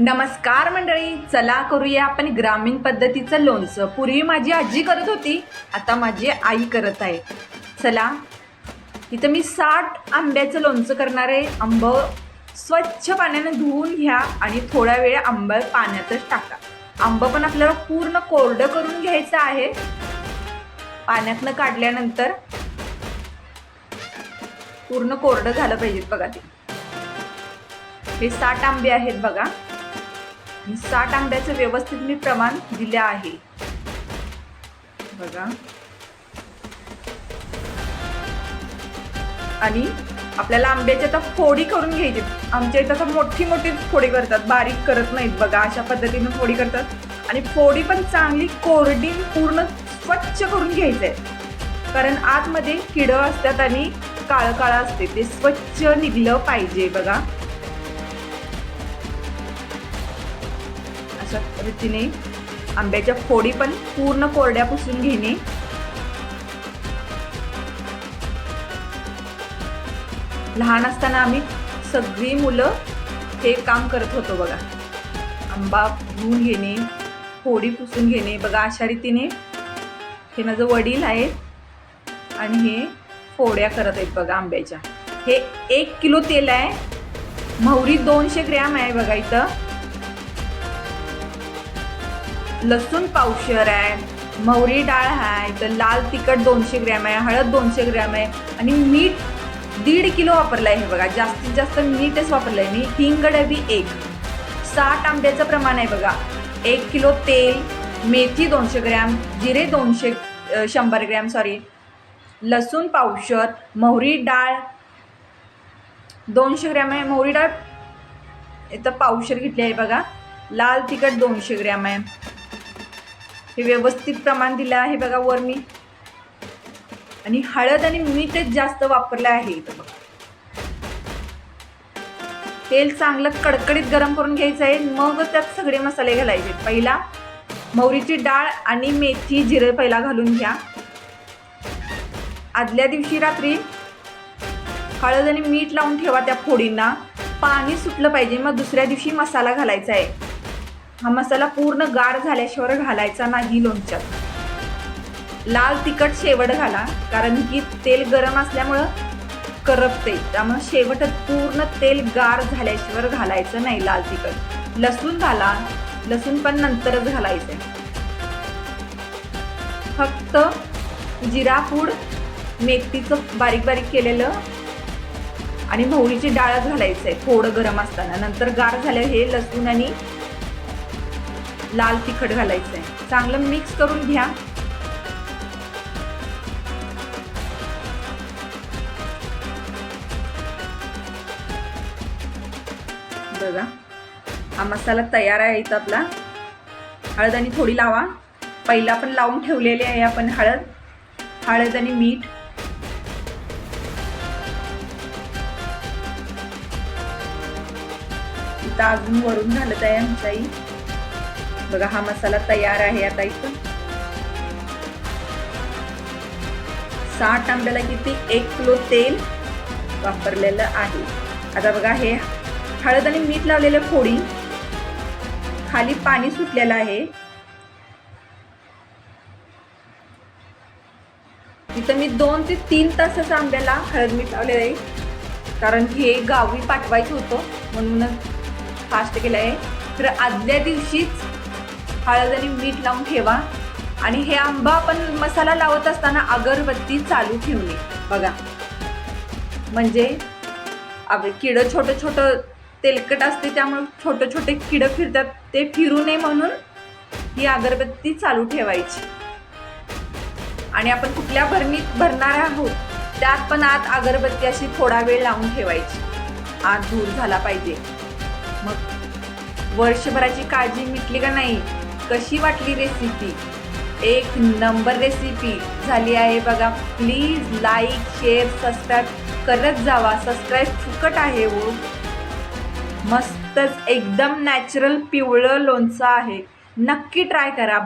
नमस्कार मंडळी चला करूया आपण ग्रामीण पद्धतीचं लोणचं. पूर्वी माझी आजी करत होती आता माझी आई करत आहे. चला इथं मी साठ आंब्याचं लोणचं करणार आहे. आंब स्वच्छ पाण्याने धुवून घ्या आणि थोडा वेळ आंब पाण्यातच टाका. आंब पण आपल्याला पूर्ण कोरडं करून घ्यायचं आहे. पाण्यातनं काढल्यानंतर पूर्ण कोरडं झालं पाहिजे बघा ते. हे साठ आंबे आहेत बघा. साठ आंब्याचं व्यवस्थित मी प्रमाण दिलं आहे. बघा. आणि आपल्याला आंब्याची आता फोडी करून घ्यायची. आमच्या इथं तर मोठी मोठी फोडी करतात. बारीक करत नाहीत बघा अशा पद्धतीने फोडी करतात. आणि फोडी पण चांगली कोरडी पूर्ण स्वच्छ करून घ्यायचं आहे कारण आतमध्ये किडं असतात आणि काळं काळं असते. ते स्वच्छ निघलं पाहिजे बघा. अशा रीतीने आंब्याच्या फोडी पण पूर्ण कोरड्या पुसून घेणे. लहान असताना आम्ही सगळी मुलं हे काम करत होतो बघा. आंबा धुवून घेणे फोडी पुसून घेणे. बघा अशा रीतीने हे माझं वडील आहेत आणि हे फोड्या करत आहेत बघा आंब्याच्या. हे एक किलो तेल आहे. मोहरी दोनशे ग्रॅम आहे बघा इथं. लसूण पावशर आहे मोहरी डाळ आहे तर लाल तिखट दोनशे ग्रॅम आहे हळद दोनशे ग्रॅम आहे आणि मीठ दीड किलो वापरलं आहे हे बघा. जास्तीत जास्त मीठच वापरलं आहे मी. हिंग डबी एक. साठ आंब्याचं प्रमाण आहे बघा. एक किलो तेल मेथी दोनशे ग्रॅम जिरे दोनशे शंभर ग्रॅम सॉरी लसूण पावशर मोहरी डाळ दोनशे ग्रॅम आहे. मोहरी डाळ इथं पावशर घेतली आहे बघा. लाल तिखट दोनशे ग्रॅम आहे. हे व्यवस्थित प्रमाण दिलं आहे बघा वर मी. आणि हळद आणि मीठच जास्त वापरलं आहे इथं बघा. तेल चांगलं कडकडीत गरम करून घ्यायचं आहे. मग त्यात सगळे मसाले घालायचे पहिला मोहरीची डाळ आणि मेथी जिरे पहिला घालून घ्या. आदल्या दिवशी रात्री हळद आणि मीठ लावून ठेवा त्या फोडींना. पाणी सुटलं पाहिजे. मग दुसऱ्या दिवशी मसाला घालायचा आहे. हा मसाला पूर्ण गार झाल्याशिवाय घालायचा नाही लोणच्यात. लाल तिखट शेवट घाला कारण की तेल गरम असल्यामुळं करपते. त्यामुळे शेवटच पूर्ण तेल गार झाल्याशिवाय घालायचं नाही लाल तिखट. लसूण घाला लसूण पण नंतरच घालायचं. फक्त जिरा पूड मेथीचं बारीक बारीक केलेलं आणि मोहरीची डाळच घालायचं आहे थोडं गरम असताना. नंतर गार झालं हे लसूण आणि लाल तिखट घालायचं आहे चांगलं मिक्स करून घ्या. बघा हा मसाला तयार आहे इथं आपला. हळद आणि थोडी लावा. पहिला पण लावून ठेवलेली आहे आपण हळद. हळद आणि मीठ. इथं अजून वरून घालत आहे आमचाही बघा हा मसाला तयार आहे आता इथं. साठ आंब्याला किती? एक किलो तेल वापरलेलं आहे. आता बघा हे हळद आणि मीठ लावलेलं फोडी खाली पाणी सुटलेलं आहे. इथं मी दोन ते तीन तासच आंब्याला हळद मीठ लावलेलं आहे. कारण हे गावी पाठवायचं होतं म्हणूनच फास्ट केलं आहे. तर आदल्या दिवशीच हळद आणि मीठ लावून ठेवा. आणि हे आंबा आपण मसाला लावत असताना अगरबत्ती चालू ठेवणे. बघा. म्हणजे किडं छोटं छोटं तेलकट असते त्यामुळे छोटे छोटे किडं फिरतात. ते फिरू नये म्हणून ही अगरबत्ती चालू ठेवायची. आणि आपण कुठल्या भरणीत भरणार आहोत त्यात पण आत अगरबत्ती अशी थोडा वेळ लावून ठेवायची. आत धूर झाला पाहिजे. मग वर्षभराची काळजी मिटली का नाही? कशी वाटली रेसिपी एक नंबर रेसिपी झाली आहे बघा. प्लीज लाईक शेअर सबस्क्राईब करत जावा. सबस्क्राईब फुकट आहे हो. मस्तच एकदम नॅचरल पिवळं लोणचं आहे. नक्की ट्राय करा.